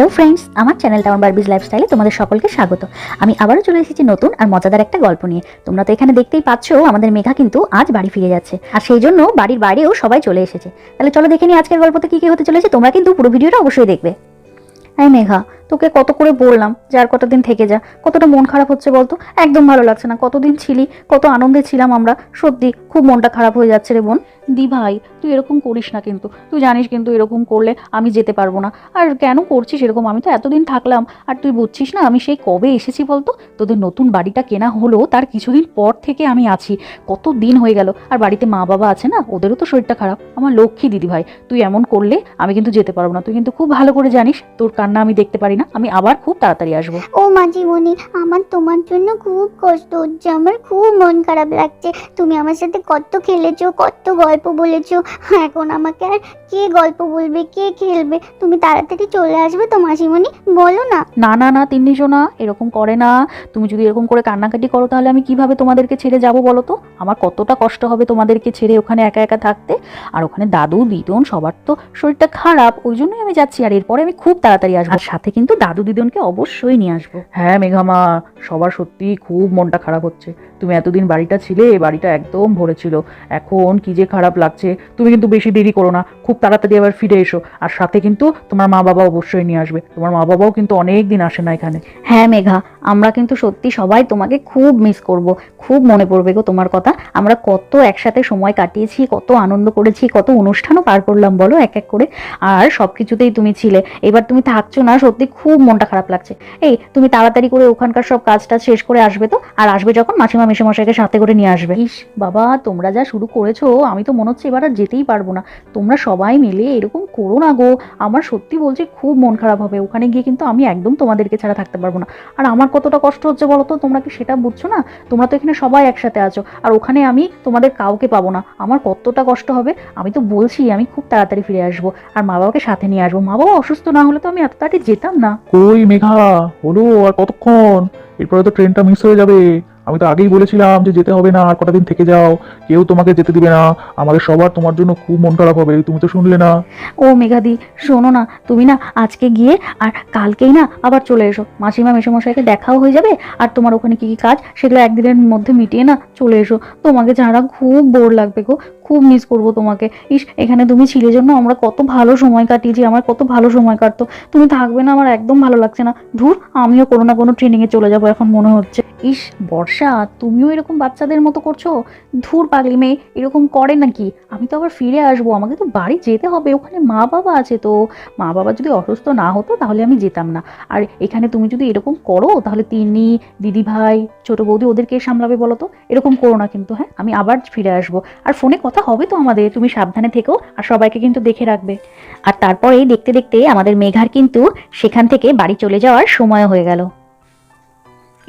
Hello friends, আমার channel town Barbie's লাইফস্টাইলে তোমাদের সকলকে স্বাগত। আমি আবারও চলে এসেছি নতুন আর মজাদার একটা গল্প নিয়ে। তোমরা তো এখানে দেখতেই পাচ্ছ, আমাদের মেঘা কিন্তু আজ বাড়ি ফিরে যাচ্ছে। আর সেই জন্য বাড়ির বাইরেও সবাই চলে এসেছে। তাহলে চলো দেখে নিই আজকের গল্পতে কি কি হতে চলেছে। তোমরা কিন্তু পুরো ভিডিওটা অবশ্যই দেখবে। হ্যাঁ মেঘা, তোকে কত করে বললাম যে আর কতদিন থেকে যা, কতটা মন খারাপ হচ্ছে বলতো? একদম ভালো লাগছে না। কতদিন ছিলি, কত আনন্দে ছিলাম আমরা। সত্যি, খুব মনটা খারাপ হয়ে যাচ্ছে রে বোন। দি ভাই, তুই এরকম করিস না কিন্তু। তুই জানিস কিন্তু এরকম করলে আমি যেতে পারব না। আর কেন করছিস এরকম? আমি তো এতদিন থাকলাম। আর তুই বুঝছিস না, আমি সেই কবে এসেছি বলতো? তোদের নতুন বাড়িটা কেনা হলো, তার কিছুদিন পর থেকে আমি আছি। কত দিন হয়ে গেল। আর বাড়িতে মা বাবা আছে না, ওদেরও তো শরীরটা খারাপ। আমার লক্ষ্মী দিদি ভাই, তুই এমন করলে আমি কিন্তু যেতে পারব না। তুই কিন্তু খুব ভালো করে জানিস, তোর কান্না আমি দেখতে পারি না। আমি আবার খুব তাড়াতাড়ি আসব। ও মাঝিমণি আমার তোমার জন্য খুব কষ্ট হচ্ছে। আমার খুব মন খারাপ লাগছে। তুমি আমার সাথে কত খেলেছো, কত গল্প বলেছ? এখন আমাকে আর কে গল্প বলবে কে খেলবে? তুমি তাড়াতাড়ি চলে আসবে তো মাসিমণি? বলো না। না না না তিন্নি সোনা এরকম করে না। তুমি যদি এরকম করে কান্নাকাটি করো তাহলে আমি কীভাবে তোমাদেরকে ছেড়ে যাব বলো তো? আমার কতটা কষ্ট হবে তোমাদেরকে ছেড়ে ওখানে একা একা থাকতে। আর ওখানে দাদু দিদন সবার তো শরীরটা খারাপ ওই জন্যই আমি যাচ্ছি। আর এরপরে আমি খুব তাড়াতাড়ি আসব। আর সাথে কিন্তু দাদু দিদনকে অবশ্যই নিয়ে আসব। হ্যাঁ মেঘামা সবার সত্যি খুব মনটা খারাপ হচ্ছে। তুমি এতদিন বাড়িটা ছিলে বাড়িটা একদম ভরে ছিল। এখন কি যে খারাপ লাগছে, তুমি কিন্তু বেশি দেরি করো না, খুব তাড়াতাড়ি আবার ফিরে এসো। আর সাথে কিন্তু তোমার মা বাবা অবশ্যই নিয়ে আসবে। তোমার মা বাবাও কিন্তু অনেক দিন আসে না এখানে। হ্যাঁ মেঘা আমরা কিন্তু সত্যি সবাই তোমাকে খুব মিস করব, খুব মনে পড়বে গো তোমার কথা। আমরা কত একসাথে সময় কাটিয়েছি, কত আনন্দ করেছি, কত অনুষ্ঠানও পার করলাম বলো এক এক করে। আর সব কিছুতেই তুমি ছিলে। এবার তুমি থাকছো না, সত্যি খুব মনটা খারাপ লাগছে। এই, তুমি তাড়াতাড়ি করে ওখানকার সব কাজটা শেষ করে আসবে তো? আর আসবে যখন মাসিমা মেশামশাইকে সাথে করে নিয়ে আসবে। ইস, বাবা, তোমরা যা শুরু করেছ, আমি তো মনে হচ্ছে এবার আর যেতেই পারব না। তোমরা সবাই মিলে এরকম করো না গো। আমার সত্যি বলছি খুব মন খারাপ হবে। ওখানে গিয়ে কিন্তু আমি একদম তোমাদেরকে ছাড়া থাকতে পারব না। আর আমার কতটা কষ্ট হচ্ছে বলো তো? তোমরা কি সেটা বুঝছ না? তোমরা তো এখানে সবাই একসাথে আছো। আর ওখানে আমি তোমাদের কাউকে পাবো না। আমার কতটা কষ্ট হবে, আমি তো বলছি, আমি খুব তাড়াতাড়ি ফিরে আসব। আর মা বাবাকে সাথে নিয়ে আসব। মা বাবা অসুস্থ না হলে তো আমি এত তাড়াতাড়ি যেতাম না। কই মেঘা? হলো আর কতক্ষণ? এরপরে তো ট্রেনটা মিস হয়ে যাবে। আমি তো আগেই বলেছিলাম যে যেতে হবে না, আর কটা দিন থেকে যাও। কেউ তোমাকে যেতে দিবে না। আমাদের সবার তোমার জন্য খুব মন খারাপ হবে তুমি তো শুনলে না। ও মেঘাদি, শোনো না, তুমি না আজকে গিয়ে আর কালকেই না আবার চলে এসো। মাসিমা মেশামশাইকে দেখাও হয়ে যাবে, আর তোমার ওখানে কি কি কাজ সেগুলো একদিনের মধ্যে মিটিয়ে না চলে এসো। তোমাকে যারা খুব বোর লাগবে গো খুব মিস করব তোমাকে। ইস, এখানে তুমি ছিলে জন্য আমরা কত ভালো সময় কাটিয়েছি, আমার কত ভালো সময় কাটতো। তুমি থাকবে না, আমার একদম ভালো লাগছে না। ধুর, আমিও কোনো না কোনো ট্রেনিংয়ে চলে যাব এখন মনে হচ্ছে। ইস, বর্ষা, তুমিও এরকম বাচ্চাদের মতো করছ? ধুর পাগলি মেয়ে, এরকম করে নাকি? আমি তো আবার ফিরে আসব, আমাকে তো বাড়ি যেতে হবে, ওখানে মা বাবা আছে তো। মা বাবা যদি অসুস্থ না হতো, তাহলে আমি যেতাম না। আর এখানে তুমি যদি এরকম করো, তাহলে তিনি দিদি ভাই ছোট বৌদি ওদেরকে সামলাবে বলো তো? এরকম করো না কিন্তু হ্যাঁ? আমি আবার ফিরে আসব। আর ফোনে কথা হবে তো আমাদের। তুমি সাবধানে থেকো আর সবাইকে কিন্তু দেখে রাখবে। আর তারপরেই দেখতে দেখতে আমাদের মেঘার কিন্তু সেখান থেকে বাড়ি চলে যাওয়ার সময় হয়ে গেল।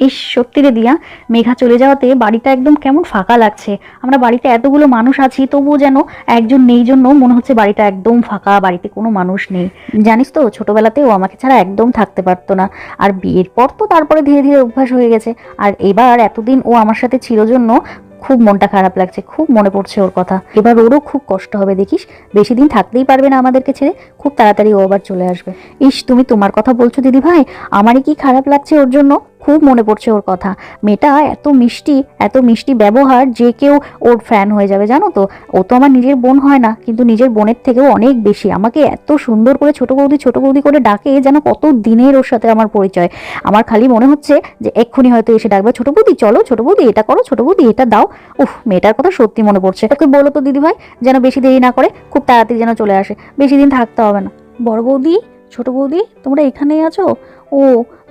ইস, সত্যি রে দিয়া, মেঘা চলে যাওয়াতে বাড়িটা একদম কেমন ফাঁকা লাগছে। আমরা বাড়িতে এতগুলো মানুষ আছি, তবুও যেন একজন নেই জন্য মনে হচ্ছে বাড়িটা একদম ফাঁকা, বাড়িতে কোনো মানুষ নেই। জানিস তো, ছোটবেলাতেও আমাকে ছাড়া একদম থাকতে পারতো না। আর বিয়ের পর তো তারপরে ধীরে ধীরে অভ্যাস হয়ে গেছে। আর এবার এতদিন ও আমার সাথে ছিল জন্য খুব মনটা খারাপ লাগছে, খুব মনে পড়ছে ওর কথা। এবার ওরও খুব কষ্ট হবে, দেখিস? বেশি দিন থাকতেই পারবে না আমাদেরকে ছেড়ে, খুব তাড়াতাড়ি ও আবার চলে আসবে। ইস, তুমি তোমার কথা বলছো দিদি ভাই আমারই কি খারাপ লাগছে ওর জন্য? খুব মনে পড়ছে ওর কথা। মেয়েটা এত মিষ্টি এত মিষ্টি ব্যবহার যে কেউ ওর ফ্যান হয়ে যাবে, জানো তো? ও তো আমার নিজের বোন হয় না, কিন্তু নিজের বোনের থেকেও অনেক বেশি। আমাকে এত সুন্দর করে ছোট বৌদি ছোট বৌদি করে ডাকে যেন কত দিনের ওর সাথে আমার পরিচয়। আমার খালি মনে হচ্ছে যে এক্ষুনি হয়তো এসে ডাকবে, ছোট বৌদি, চলো ছোট বৌদি, এটা করো, ছোট বৌদি, এটা দাও। উফ, মেয়েটার কথা সত্যি মনে পড়ছে। ওকে বলো তো দিদি ভাই যেন বেশি দেরি না করে খুব তাড়াতাড়ি যেন চলে আসে। বেশি দিন থাকতে হবে না। বড় বৌদি ছোট বৌদি, তোমরা এখানেই আছো? ও,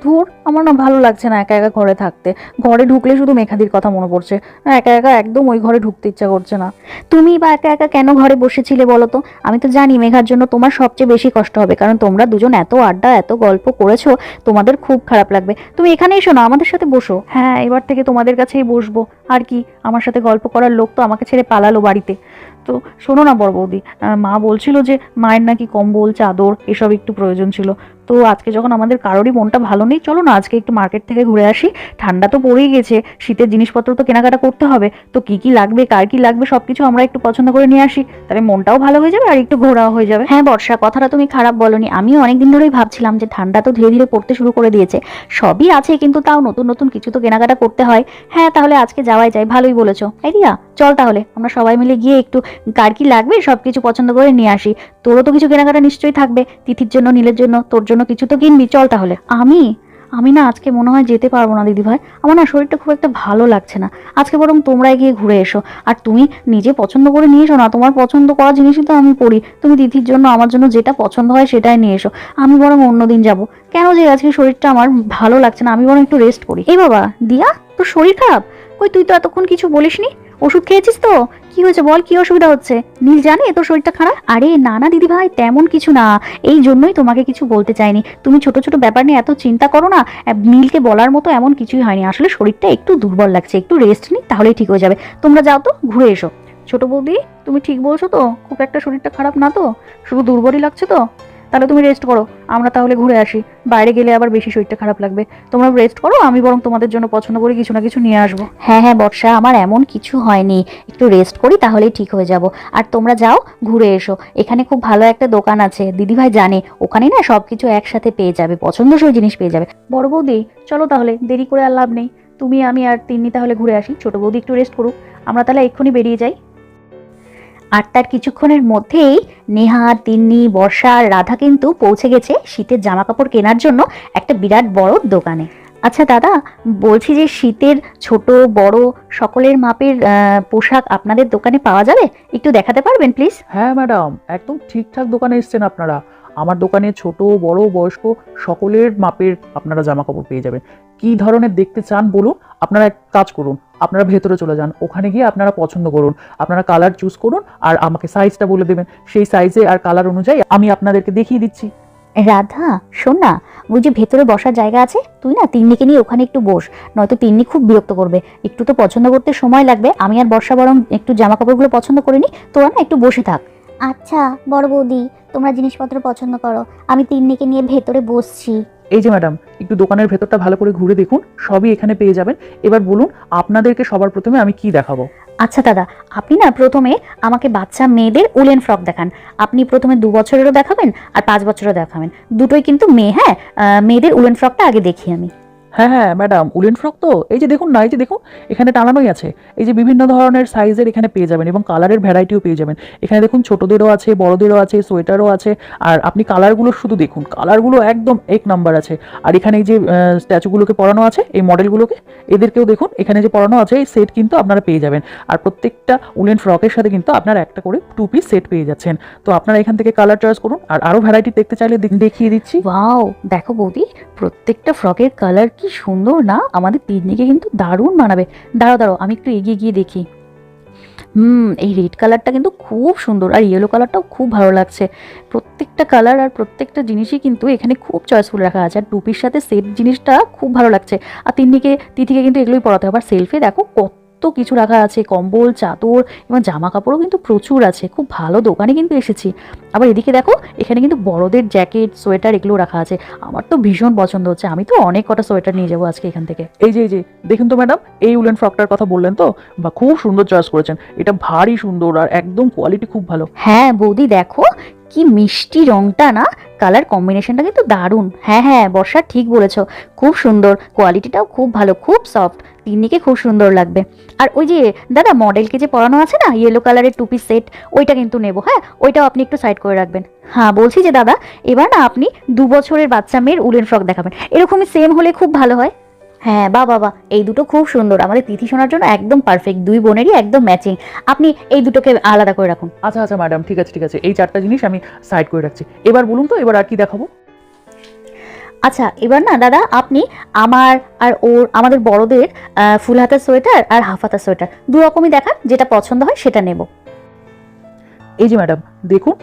ধুর, আমার না ভালো লাগছে না একা একা ঘরে থাকতে। ঘরে ঢুকলে শুধু মেঘাদির কথা মনে পড়ছে। একা একা একদম ওই ঘরে ঢুকতে ইচ্ছা করছে না। তুমি বা একা একা কেন ঘরে বসেছিলে বলো তো? আমি তো জানি মেঘার জন্য তোমার সবচেয়ে বেশি কষ্ট হবে, কারণ তোমরা দুজন এত আড্ডা, এত গল্প করেছ, তোমাদের খুব খারাপ লাগবে। তুমি এখানে এসো না, আমাদের সাথে বসো। হ্যাঁ এবার থেকে তোমাদের কাছেই বসবো। আর কি, আমার সাথে গল্প করার লোক তো আমাকে ছেড়ে পালালো বাড়িতে। তো শোনো না বড় বৌদি মা বলছিল যে মায়ের নাকি কম্বল, চাদর, এসব একটু প্রয়োজন ছিল। তো আজকে যখন আমাদের কারোরই মনটা ভালো নেই, চলো না আজকে একটু মার্কেট থেকে ঘুরে আসি। ঠান্ডা তো পড়েই গেছে, শীতের জিনিসপত্র তো কেনাকাটা করতে হবে। তো কি কি লাগবে, কার কি লাগবে, সবকিছু আমরা একটু পছন্দ করে নিয়ে আসি। তাহলে মনটাও ভালো হয়ে যাবে আর একটু ঘোরাও হয়ে যাবে। হ্যাঁ বর্ষা, কথাটা তুমি খারাপ বলনি। আমিও অনেকদিন ধরেই ভাবছিলাম যে ঠান্ডা তো ধীরে ধীরে পড়তে শুরু করে দিয়েছে। সবই আছে কিন্তু তাও নতুন নতুন কিছু তো কেনাকাটা করতে হয়। হ্যাঁ তাহলে আজকে যাওয়াই যায়, ভালোই বলেছ। এই রিয়া, চল তাহলে, আমরা সবাই মিলে গিয়ে একটু কার কি লাগবে সব কিছু পছন্দ করে নিয়ে আসি। তোরও তো কিছু কেনাকাটা নিশ্চয়ই থাকবে, তিথির জন্য, নীলের জন্য, তোর জন্য কিছু তো কিনবি চল তাহলে। আমি? আমি না আজকে মনে হয় যেতে পারব না, দিদিভাই। আমার না শরীরটা খুব একটা ভালো লাগছে না। আজকে বরং তোমরাই গিয়ে ঘুরে এসো। আর তুমি নিজে পছন্দ করে নিয়ে এসো না, তোমার পছন্দ করা জিনিসই তো আমি পড়ি। তুমি দিদির জন্য, আমার জন্য যেটা পছন্দ হয় সেটাই নিয়ে এসো। আমি বরং অন্যদিন যাব। কেন যে আজকে শরীরটা আমার ভালো লাগছে না, আমি বরং একটু রেস্ট করি। এই বাবা, দিয়া, তোর শরীর খারাপ? কই, তুই তো এতক্ষণ কিছু বলিসনি। ওষুধ খেয়েছিস তো? কি হয়েছে বল, কি অসুবিধা হচ্ছে? নীল জানে তোর শরীরটা খারাপ? আরে না না দিদি ভাই, তেমন কিছু না। এই জন্যই তোমাকে কিছু বলতে চাইনি। তুমি ছোট ছোট ব্যাপার নিয়ে এত চিন্তা করো না। নীলকে বলার মতো এমন কিছুই হয়নি। আসলে শরীরটা একটু দুর্বল লাগছে। একটু রেস্ট নিই তাহলেই ঠিক হয়ে যাবে। তোমরা যাও তো, ঘুরে এসো। ছোট বৌদি, তুমি ঠিক বলছো তো? খুব একটা শরীরটা খারাপ না তো? শুধু দুর্বলই লাগছে তো? তাহলে তুমি রেস্ট করো। আমরা তাহলে ঘুরে আসি। বাইরে গেলে আবার বেশি শরীরটা খারাপ লাগবে। তোমরা রেস্ট করো আমি বরং তোমাদের জন্য পছন্দ করে কিছু না কিছু নিয়ে আসব। হ্যাঁ হ্যাঁ বর্ষা আমার এমন কিছু হয়নি। একটু রেস্ট করি তাহলেই ঠিক হয়ে যাব। আর তোমরা যাও ঘুরে এসো। এখানে খুব ভালো একটা দোকান আছে। দিদিভাই জানে ওখানে না সব কিছু একসাথে পেয়ে যাবে পছন্দসই জিনিস পেয়ে যাবে। বড় বৌদি চলো তাহলে দেরি করে আর লাভ নেই। তুমি আমি আর তিন্নি তাহলে ঘুরে আসি। ছোট বৌদি একটু রেস্ট করুক। আমরা তাহলে এক্ষুনি বেরিয়ে যাই। আর তার কিছুক্ষণের মধ্যেই নেহা, তিন্নি, বর্ষা আর রাধা কিন্তু পৌঁছে গেছে শীতের জামা কাপড় কেনার জন্য একটা বিরাট বড় দোকানে। আচ্ছা দাদা, বলছি যে শীতের ছোট, বড় সকলের মাপের পোশাক আপনাদের দোকানে পাওয়া যাবে? একটু দেখাতে পারবেন প্লিজ হ্যাঁ ম্যাডাম একদম ঠিকঠাক দোকানে এসেছেন আপনারা। আমার দোকানে ছোট, বড়, বয়স্ক সকলের মাপের আপনারা জামা কাপড় পেয়ে যাবেন। কি ধরনের দেখতে চান বলুন আপনারা এক কাজ করুন আপনারা ভেতরে চলে যান ওখানে গিয়ে আপনারা পছন্দ করুন আপনারা কালার চুজ করুন আর আমাকে সাইজটা বলে দেবেন সেই সাইজে আর কালার অনুযায়ী আমি আপনাদেরকে দেখিয়ে দিচ্ছি। রাধা শোন না ওই যে ভেতরে বসার জায়গা আছে তুই না তিন্নিকে নিয়ে ওখানে একটু বস নয়তো তিন্নি খুব বিরক্ত করবে একটু তো পছন্দ করতে সময় লাগবে আমি আর বর্ষা বরং একটু জামা কাপড়গুলো পছন্দ করে নি তোরা না একটু বসে থাক। আচ্ছা বড় বৌদি তোমরা জিনিসপত্র পছন্দ করো আমি তিন্নিকে নিয়ে ভেতরে বসছি। এই যে ম্যাডাম একটু দোকানের ভেতরটা ভালো করে ঘুরে দেখুন, সবই এখানে পেয়ে যাবেন। এবার বলুন, আপনাদেরকে সবার প্রথমে আমি কি দেখাবো? আচ্ছা দাদা, আপনি না প্রথমে আমাকে বাচ্চা মেয়েদের উলেন ফ্রক দেখান। আপনি প্রথমে দু বছরেরও দেখাবেন আর পাঁচ বছরেরও দেখাবেন। দুটোই কিন্তু মেয়ে হ্যাঁ? মেয়েদের উলেন ফ্রকটা আগে দেখি আমি। হ্যাঁ হ্যাঁ ম্যাডাম, উলেন ফ্রক তো? এই যে দেখুন না, এই যে দেখুন, এখানে টানানোই আছে। এই যে বিভিন্ন ধরনের সাইজের এখানে পেয়ে যাবেন এবং কালারের ভ্যারাইটিও পেয়ে যাবেন। এখানে দেখুন ছোটদেরও আছে, বড়দেরও আছে, সোয়েটারও আছে, আর আপনি কালারগুলো শুধু দেখুন কালারগুলো একদম এক নাম্বার আছে। আর এখানে এই যে স্ট্যাচুগুলোকে পরানো আছে, এই মডেলগুলোকে এদেরকেও দেখুন, এখানে যে পরানো আছে, এই সেট কিন্তু আপনারা পেয়ে যাবেন। আর প্রত্যেকটা উলেন ফ্রকের সাথে কিন্তু আপনারা একটা করে টু পিস সেট পেয়ে যাচ্ছেন। তো আপনারা এখান থেকে কালার চয়েস করুন, আর আরও ভ্যারাইটি দেখতে চাইলে দেখিয়ে দিচ্ছি। ওয়াও দেখো বৌদি, প্রত্যেকটা ফ্রকের কালার কি সুন্দর, না? আমাদের পিকনিকে কিন্তু দারুণ মানাবে। দাঁড়ো দাঁড়ো আমি একটু এগিয়ে গিয়ে দেখি। হুম, এই রেড কালারটা কিন্তু খুব সুন্দর, আর ইয়েলো কালারটাও খুব ভালো লাগছে। প্রত্যেকটা কালার আর প্রত্যেকটা জিনিসই কিন্তু এখানে খুব চয়েসফুল রাখা আছে, আর টুপির সাথে সেট জিনিসটা খুব ভালো লাগছে। আর তিন্নিকে তিথিকে কিন্তু এগুলোই পড়াতে হবে। আর সেলফে দেখো কত কিছু রাখা আছে, কম্বল, চাদর এবং জামা কাপড়ও কিন্তু প্রচুর আছে, খুব ভালো দোকানে কিন্তু এসেছি। আবার এদিকে দেখো, এখানে কিন্তু বড়দের জ্যাকেট, সোয়েটার এগুলো রাখা আছে। আমার তো ভীষণ পছন্দ হচ্ছে, আমি তো অনেক কটা সোয়েটার নিয়ে যাব আজকে এখান থেকে। এই যে এই যে, দেখুন তো ম্যাডাম, এই উলেন ফ্রকটার কথা বললেন তো? বা খুব সুন্দর চয়েস করেছেন, এটা ভারী সুন্দর আর একদম কোয়ালিটি খুব ভালো। হ্যাঁ বৌদি দেখো কি মিষ্টি রংটা না? কালার কম্বিনেশনটা কিন্তু দারুণ। হ্যাঁ হ্যাঁ বর্ষা ঠিক বলেছ। খুব সুন্দর। কোয়ালিটিটাও খুব ভালো, খুব সফট তিন্নিকে খুব সুন্দর লাগবে। আর ওই যে, দাদা মডেলকে যে পরানো আছে না ইয়েলো কালারের টুপি সেট ওইটা কিন্তু নেব হ্যাঁ? ওইটাও আপনি একটু সাইড করে রাখবেন। হ্যাঁ বলছি যে, দাদা, এবার না আপনি দু বছরের বাচ্চা মেয়ের উলেন ফ্রক দেখাবেন। এরকমই সেম হলে খুব ভালো হয়। হ্যাঁ বা বাবা এই দুটো খুব সুন্দর। আমাদের তিথি শোনার জন্য একদম পারফেক্ট দুই বোনেরই একদম ম্যাচিং আপনি এই দুটোকে আলাদা করে রাখুন। আচ্ছা আচ্ছা ম্যাডাম ঠিক আছে ঠিক আছে। এই চারটা জিনিস আমি সাইড করে রাখছি। এবার বলুন তো এবার আর কি দেখাবো? আচ্ছা এবার না দাদা আপনি আমার আর ওর আমাদের বড়দের ফুল হাতা সোয়েটার আর হাফ হাতা সোয়েটার। দু রকমই দেখান যেটা পছন্দ হয় সেটা নেব। এই যে ম্যাডাম, দেখুন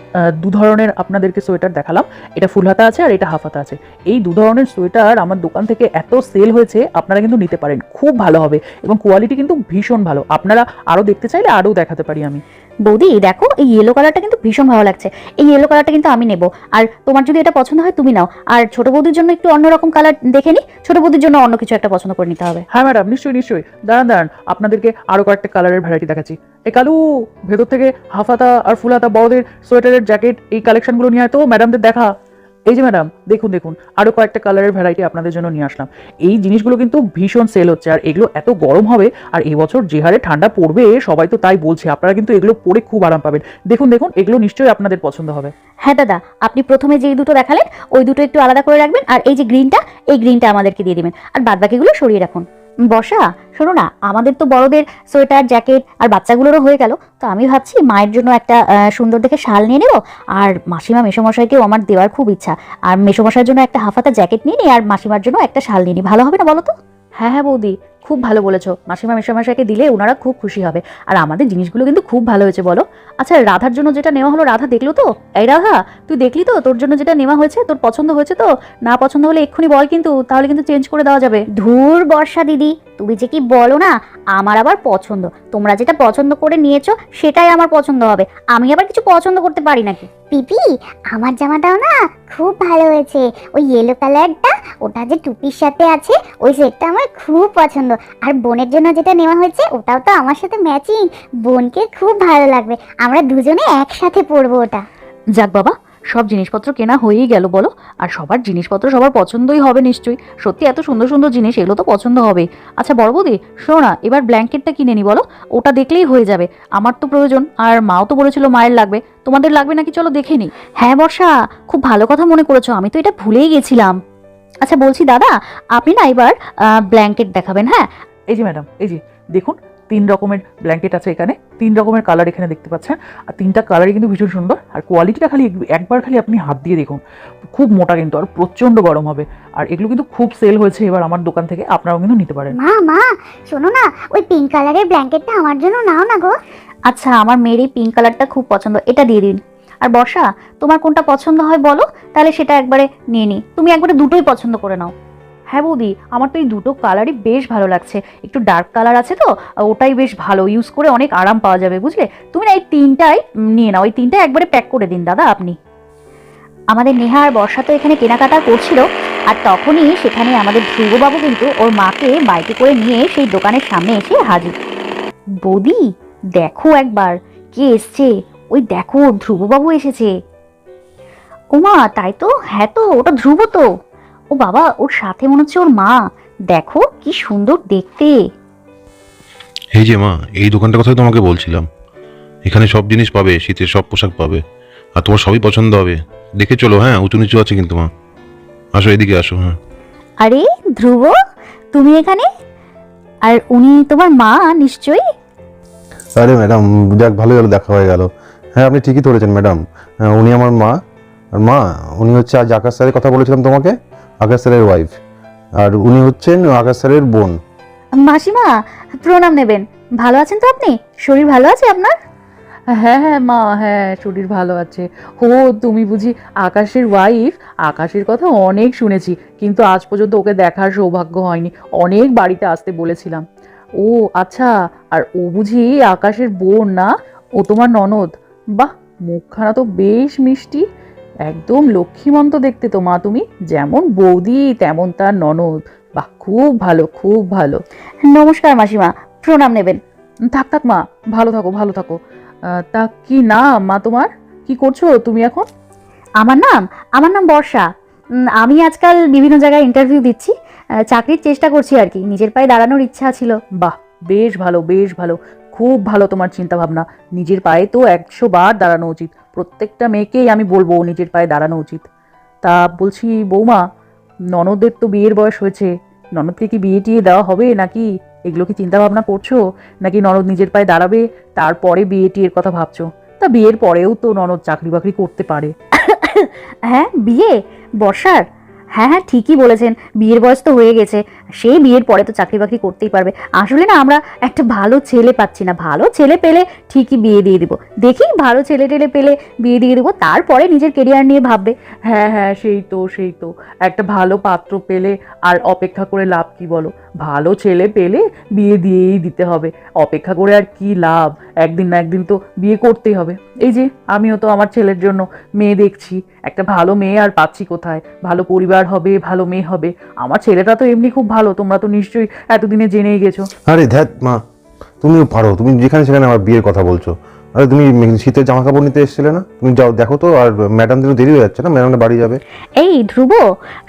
দু ধরনের আপনাদেরকে সোয়েটার দেখালাম। এটা ফুল হাতা আছে আর এটা হাফ হাতা আছে। এই দু ধরনের সোয়েটার আমার দোকান থেকে এত সেল হয়েছে, আপনারা কিন্তু নিতে পারেন। খুব ভালো হবে এবং কোয়ালিটি কিন্তু ভীষণ ভালো। আপনারা আরও দেখতে চাইলে আরও দেখাতে পারি আমি। বৌদি, দেখো এই ইয়েলো কালারটা কিন্তু ভীষণ ভালো লাগছে। এই ইয়েলো কালারটা কিন্তু আমি নেব। আর তোমার যদি এটা পছন্দ হয়, তুমি নাও। আর ছোট বৌদির জন্য একটু অন্যরকম কালার দেখে নি। ছোট বৌদির জন্য অন্য কিছু একটা পছন্দ করে নিতে হবে। হ্যাঁ ম্যাডাম নিশ্চয়ই নিশ্চয়ই। দাঁড়ান দাঁড়ান। আপনাদেরকে আরও কয়েকটা কালারের ভ্যারাইটি দেখাচ্ছি। এই কালু, ভেতর থেকে হাফাতা আর ফুলাতা বড়দের সোয়েটারের জ্যাকেট এই কালেকশনগুলো নিয়ে তো ম্যাডামদের দেখা। এই যে ম্যাডাম দেখুন দেখুন, আরও কয়েকটা কালারের ভ্যারাইটি আপনাদের জন্য নিয়ে আসলাম। এই জিনিসগুলো কিন্তু ভীষণ সেল হচ্ছে, আর এগুলো এত গরম হবে, আর এই বছর যে হারে ঠান্ডা পড়বে, সবাই তো তাই বলছে, আপনারা কিন্তু এগুলো পরে খুব আরাম পাবেন। দেখুন দেখুন, এগুলো নিশ্চয়ই আপনাদের পছন্দ হবে। হ্যাঁ দাদা, আপনি প্রথমে যেই দুটো দেখালেন, ওই দুটো একটু আলাদা করে রাখবেন, আর এই যে গ্রিনটা এই গ্রিনটা আমাদেরকে দিয়ে দেবেন। আর বাদবাকিগুলো সরিয়ে রাখুন। বসা শোনো না, আমাদের তো বড়দের সোয়েটার, জ্যাকেট আর বাচ্চাগুলোরও হয়ে গেল। তো আমি ভাবছি মায়ের জন্য একটা সুন্দর দেখে শাল নিয়ে নেব। আর মাসিমা, মেসোমশাইকেও আমার দেওয়ার খুব ইচ্ছা। আর মেসোমশাইয়ের জন্য একটা হাফাতা জ্যাকেট নিয়ে নিই আর মাসিমার জন্য একটা শাল নিয়ে নিই ভালো হবে না বলো তো? হ্যাঁ হ্যাঁ বৌদি। খুব ভালো বলেছ। মাসিমা মেসোমশাইকে দিলে ওনারা খুব খুশি হবে। আর আমাদের জিনিসগুলো কিন্তু খুব ভালো হয়েছে, বলো। আচ্ছা রাধার জন্য যেটা নেওয়া হলো, রাধা দেখল তো? এই রাধা, তুই দেখলি তো? তোর জন্য যেটা নেওয়া হয়েছে, তোর পছন্দ হয়েছে তো? না পছন্দ হলে এক্ষুনি বল কিন্তু, তাহলে কিন্তু চেঞ্জ করে দেওয়া যাবে। ধুর বর্ষা দিদি। তুমি যে কি বলো না আমার আবার পছন্দ। তোমরা যেটা পছন্দ করে নিয়েছো সেটাই আমার পছন্দ হবে। আমি আবার কিছু পছন্দ করতে পারি নাকি? পিপি আমার জামাটাও না খুব ভালো হয়েছে। ওই ইয়েলো কালারটা ওটা যে টুপির সাথে আছে ওই সেটটা আমার খুব পছন্দ। আর বোনের জন্য যেটা নেওয়া হয়েছে ওটাও তো আমার সাথে ম্যাচিং বোনকে খুব ভালো লাগবে। আমরা দুজনে একসাথে পরবো ওটা। যাক বাবা সব জিনিসপত্র কেনা হয়েই গেল, বলো? আর সবার জিনিসপত্র সবার পছন্দই হবে নিশ্চয়ই। সত্যি এত সুন্দর সুন্দর জিনিস, এগুলো তো পছন্দ হবে। আচ্ছা বড় বৌদি শোনো না এবার ব্ল্যাঙ্কেটটা কিনে নি, বলো? ওটা দেখলেই হয়ে যাবে। আমার তো প্রয়োজন, আর মাও তো বলেছিল মায়ের লাগবে। তোমাদের লাগবে নাকি চলো দেখে নিই হ্যাঁ বর্ষা, খুব ভালো কথা মনে করেছ, আমি তো এটা ভুলেই গেছিলাম। আচ্ছা বলছি, দাদা, আপনি না এবার ব্ল্যাঙ্কেট দেখাবেন হ্যাঁ? এই যে, ম্যাডাম, এই যে, দেখুন তিন রকমের ব্ল্যাঙ্কেট আছে এখানে তিন রকমের কালার এখানে দেখতে পাচ্ছেন। আর তিনটা কালারই কিন্তু ভীষণ সুন্দর। আর কোয়ালিটিটা খালি একবার খালি আপনি হাত দিয়ে দেখুন। খুব মোটা কিন্তু আর প্রচণ্ড গরম হবে। আর এগুলো কিন্তু খুব সেল হয়েছে এবার আমার দোকান থেকে আপনারাও কিন্তু নিতে পারেন। মা মা শোনো না ওই পিঙ্ক কালারের ব্ল্যাঙ্কেটটা আমার জন্য নাও না গো। আচ্ছা আমার মেয়ের এই পিঙ্ক কালারটা খুব পছন্দ এটা দিয়ে দিন। আর বর্ষা তোমার কোনটা পছন্দ হয় বলো তাহলে সেটা একবারে নিয়ে নিই তুমি একবারে দুটোই পছন্দ করে নাও। হ্যাঁ বৌদি, আমার তো এই দুটো কালারই বেশ ভালো লাগছে। একটু ডার্ক কালার আছে তো, ওটাই বেশ ভালো। ইউজ করে অনেক আরাম পাওয়া যাবে, বুঝলে? তুমি না এই তিনটাই নিয়ে নাও। এই তিনটা একবারে প্যাক করে দিন, দাদা, আপনি। আমাদের নেহা আর বর্ষা তো এখানে কেনাকাটা করছিল, আর তখনই সেখানে আমাদের ধ্রুববাবু কিন্তু ওর মাকে বাইকে করে নিয়ে সেই দোকানের সামনে এসে হাজির। বৌদি, দেখো একবার, কে এসছে? ওই দেখো, ধ্রুববাবু এসেছে। ওমা, তাই তো? হ্যাঁ তো, ওটা ধ্রুব তো। ও বাবা ওর সাথে মনে হচ্ছে ওর মা। দেখো কি সুন্দর দেখতে। এই যে মা এই দোকানটার কথাই তোমাকে বলছিলাম। এখানে সব জিনিস পাবে শীতের সব পোশাক পাবে। আর তোমার সবই পছন্দ হবে। দেখে চলো হ্যাঁ উঁচু নিচু আছে কিন্তু মা। আসো এদিকে আসো হ্যাঁ। আরে ধ্রুব তুমি এখানে? আর উনি তোমার মা নিশ্চয়ই? আরে ম্যাডাম যাক ভালোই হলো দেখা হয়ে গেল। হ্যাঁ আপনি ঠিকই ধরেছেন ম্যাডাম। হ্যাঁ, উনি আমার মা। আর মা উনি হচ্ছে আজ আকাশ স্যারের কথা বলেছিলাম তোমাকে। আকাশ স্যারের ওয়াইফ আর উনি হচ্ছেন আকাশ স্যারের বোন। মাসিমা প্রণাম নেবেন। ভালো আছেন তো আপনি? শরীর ভালো আছে আপনার? হ্যাঁ হ্যাঁ মা হ্যাঁ শরীর ভালো আছে। ও তুমি বুঝি আকাশের ওয়াইফ আকাশের কথা অনেক শুনেছি কিন্তু আজ পর্যন্ত ওকে দেখার সৌভাগ্য হয়নি। অনেক বাড়িতে আসতে বলেছিলাম। ও আচ্ছা আর ও বুঝি আকাশের বোন না? ও তোমার ননদ। বাহ মুখখানা তো বেশ মিষ্টি। একদম লক্ষ্মীমন্ত দেখতে তো মা তুমি। যেমন বৌদি তেমন তার ননদ। বাহ খুব ভালো খুব ভালো। নমস্কার মাসিমা প্রণাম নেবেন। থাক থাক মা ভালো থাকো ভালো থাকো। তা কি নাম মা তোমার? কি করছ তুমি এখন? আমার নাম আমার নাম বর্ষা। আমি আজকাল বিভিন্ন জায়গায় ইন্টারভিউ দিচ্ছি। চাকরির চেষ্টা করছি আর কি নিজের পায়ে দাঁড়ানোর ইচ্ছা ছিল। বাহ বেশ ভালো বেশ ভালো। খুব ভালো তোমার চিন্তা ভাবনা নিজের পায়ে তো একশো বার দাঁড়ানো উচিত। প্রত্যেকটা মেয়েকেই আমি বলব নিজের পায়ে দাঁড়ানো উচিত। তা বলছি, বৌমা, ননদের তো বিয়ের বয়স হয়েছে। ননদকে কি বিয়ে টিয়ে দেওয়া হবে নাকি? এগুলো কি চিন্তা ভাবনা করছ? নাকি ননদ নিজের পায়ে দাঁড়াবে, তারপরে বিয়ে টিয়ের কথা ভাবছ? তা বিয়ের পরেও তো ননদ চাকরি বাকরি করতে পারে। হ্যাঁ বিয়ে? বর্ষার? হ্যাঁ হ্যাঁ ঠিকই বলেছেন। বিয়ের বয়স তো হয়ে গেছে। সেই বিয়ের পরে তো চাকরি বাকরি করতেই পারবে। আসলে না, আমরা একটা ভালো ছেলে পাচ্ছি না। ভালো ছেলে পেলে ঠিকই বিয়ে দিয়ে দিব। দেখি ভালো ছেলে টেলে পেলে বিয়ে দিয়ে দেবো, তারপরে নিজের কেরিয়ার নিয়ে ভাববে। হ্যাঁ হ্যাঁ সেই তো সেই তো। একটা ভালো পাত্র পেলে আর অপেক্ষা করে লাভ কি বলো? ভালো ছেলে পেলে বিয়ে দিয়েই দিতে হবে। অপেক্ষা করে আর কি লাভ? একদিন না একদিন তো বিয়ে করতেই হবে। এই যে আমিও তো আমার ছেলের জন্য মেয়ে দেখছি। একটা ভালো মেয়ে আর পাচ্ছি কোথায়? ভালো পরিবার হবে ভালো মেয়ে হবে। আমার ছেলেটা তো এমনি খুব ভালো তোমরা তো নিশ্চয়ই এতদিনে জেনেই গেছো। আরে ধ্যাত মা তুমিও পারো তুমি যেখানে সেখানে আমার বিয়ের কথা বলছো। আরে তুমি শীতের জামা কাপড় নিতে এসেছিলে না? তুমি যাও দেখো তো আর ম্যাডাম তো দেরি হয়ে যাচ্ছে না ম্যাডামটা বাড়ি যাবে। এই ধ্রুব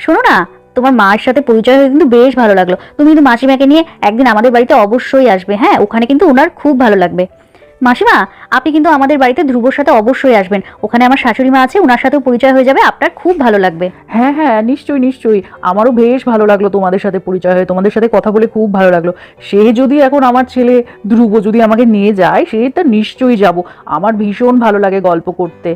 শোনো না তোমার মার সাথে পরিচয় হয়ে কিন্তু বেশ ভালো লাগল। তুমি কিন্তু মাসিমাকে নিয়ে একদিন আমাদের বাড়িতে অবশ্যই আসবে হ্যাঁ? ওখানে কিন্তু ওনার খুব ভালো লাগবে। মাসিমা, আপনি কিন্তু আমাদের বাড়িতে ধ্রুবর সাথে অবশ্যই আসবেন। ওখানে আমার শাশুড়ি মা আছে ওনার সাথেও পরিচয় হয়ে যাবে, আপনার খুব ভালো লাগবে। হ্যাঁ হ্যাঁ নিশ্চয়ই নিশ্চয়ই। আমারও বেশ ভালো লাগল তোমাদের সাথে পরিচয় হয়ে, তোমাদের সাথে কথা বলে খুব ভালো লাগল। সে যদি এখন আমার ছেলে ধ্রুব যদি আমাকে নিয়ে যায়, সে তো নিশ্চয়ই যাব। আমার ভীষণ ভালো লাগে গল্প করতে।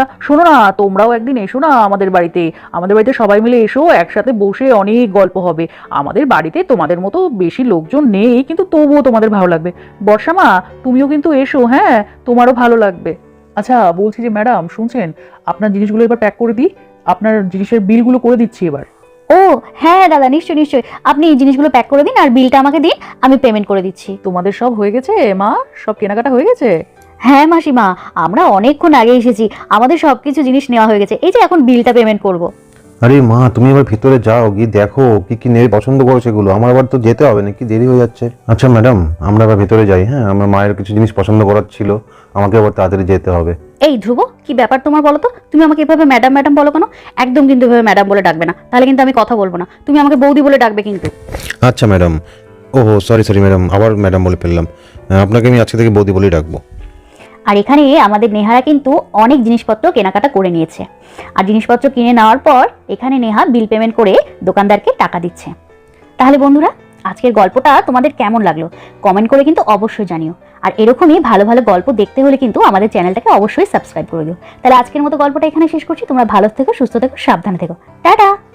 তা শোনো না তোমরাও একদিন এসো না আমাদের বাড়িতে। আমাদের বাড়িতে সবাই মিলে এসো একসাথে বসে অনেক গল্প হবে। আমাদের বাড়িতে তোমাদের মতো বেশি লোকজন নেই কিন্তু তবুও তোমাদের ভালো লাগবে। বর্ষা মা তুমিও কিন্তু এসো হ্যাঁ? তোমারও ভালো লাগবে। আচ্ছা বলছি যে ম্যাডাম শুনছেন? আপনার জিনিসগুলো এবার প্যাক করে দিই। আপনার জিনিসের বিলগুলো করে দিচ্ছি এবার। ও হ্যাঁ দাদা নিশ্চয়ই নিশ্চয়ই। আপনি এই জিনিসগুলো প্যাক করে দিন আর বিলটা আমাকে দিন আমি পেমেন্ট করে দিচ্ছি। তোমাদের সব হয়ে গেছে মা? সব কেনাকাটা হয়ে গেছে? হ্যাঁ মাসিমা আমরা অনেকক্ষণ আগে এসেছি। আমাদের সব কিছু জিনিস নেওয়া হয়ে গেছে। এই যে এখন বিলটা পেমেন্ট করব। আরে মা তুমি এবার ভিতরে যাও গিয়ে দেখো কি কি নেবে পছন্দ করো সেগুলো। আমার আবার তো যেতে হবে নাকি? দেরি হয়ে যাচ্ছে। আচ্ছা ম্যাডাম আমরা এবার ভিতরে যাই হ্যাঁ? আমার মায়ের কিছু জিনিস পছন্দ করার ছিল। আমাকে আবার তাড়াতাড়ি যেতে হবে। এই ধ্রুব কি ব্যাপার তোমার বলো তো? তুমি আমাকে এভাবে ম্যাডাম ম্যাডাম বলো কেন? একদম কিন্তু এভাবে ম্যাডাম বলে ডাকবে না। তাহলে কিন্তু আমি কথা বলব না। তুমি আমাকে বৌদি বলে ডাকবে কিন্তু। আচ্ছা ম্যাডাম ওহো সরি সরি ম্যাডাম আবার ম্যাডাম বলে ফেললাম। আপনাকে আমি আজকে থেকে বৌদি বলেই ডাকবো। আর এখানে আমাদের নেহারা কিন্তু অনেক জিনিসপত্র কেনাকাটা করে নিয়েছে। আর জিনিসপত্র কিনে নেওয়ার পর এখানে নেহা বিল পেমেন্ট করে দোকানদারকে টাকা দিচ্ছে। তাহলে বন্ধুরা, আজকের গল্পটা তোমাদের কেমন লাগল? কমেন্ট করে কিন্তু অবশ্যই জানিও। আর এরকমই ভালো ভালো গল্প দেখতে হলে কিন্তু আমাদের চ্যানেলটাকে অবশ্যই সাবস্ক্রাইব করে দিও। তাহলে আজকের মতো গল্পটা এখানে শেষ করছি। তোমরা ভালো থেকো, সুস্থ থেকো, সাবধানে থেকো। টাটা!